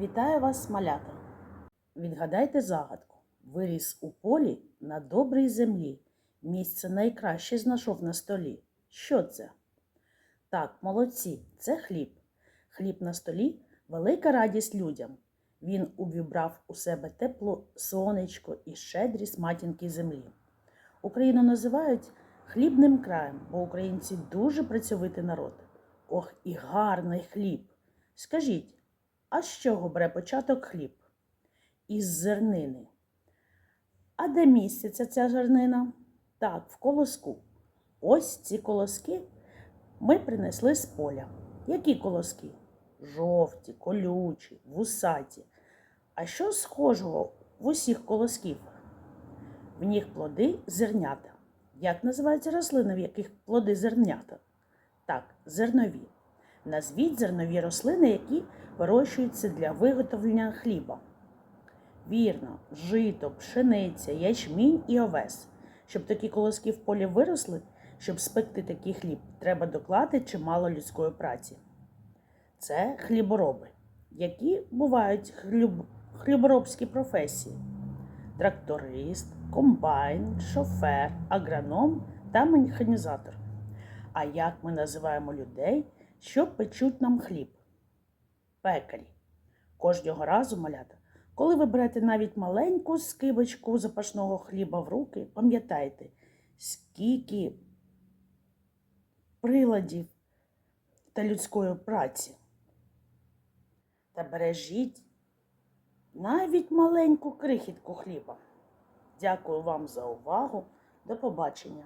Вітаю вас, малята! Відгадайте загадку. Виріс у полі на добрій землі. Місце найкраще знайшов на столі. Що це? Так, молодці, це хліб. Хліб на столі велика радість людям. Він увібрав у себе тепло, сонечко і щедрість матінки землі. Україну називають хлібним краєм, бо українці дуже працьовитий народ. Ох, і гарний хліб. Скажіть, а з чого бере початок хліб? Із зернини. А де міститься ця зернина? Так, в колоску. Ось ці колоски ми принесли з поля. Які колоски? Жовті, колючі, вусаті. А що схожого в усіх колосків? В них плоди зернята. Як називаються рослини, в яких плоди зернята? Так, зернові. Назвіть зернові рослини, які вирощуються для виготовлення хліба. Вірно, жито, пшениця, ячмінь і овес. Щоб такі колоски в полі виросли, щоб спекти такий хліб, треба доклати чимало людської праці. Це хлібороби, які бувають хліб... хліборобські професії: тракторист, комбайн, шофер, агроном та механізатор. А як ми називаємо людей, що печуть нам хліб? Пекарі. Кожного разу, малята, коли ви берете навіть маленьку скибочку запашного хліба в руки, пам'ятайте, скільки приладів та людської праці. Та бережіть навіть маленьку крихітку хліба. Дякую вам за увагу. До побачення!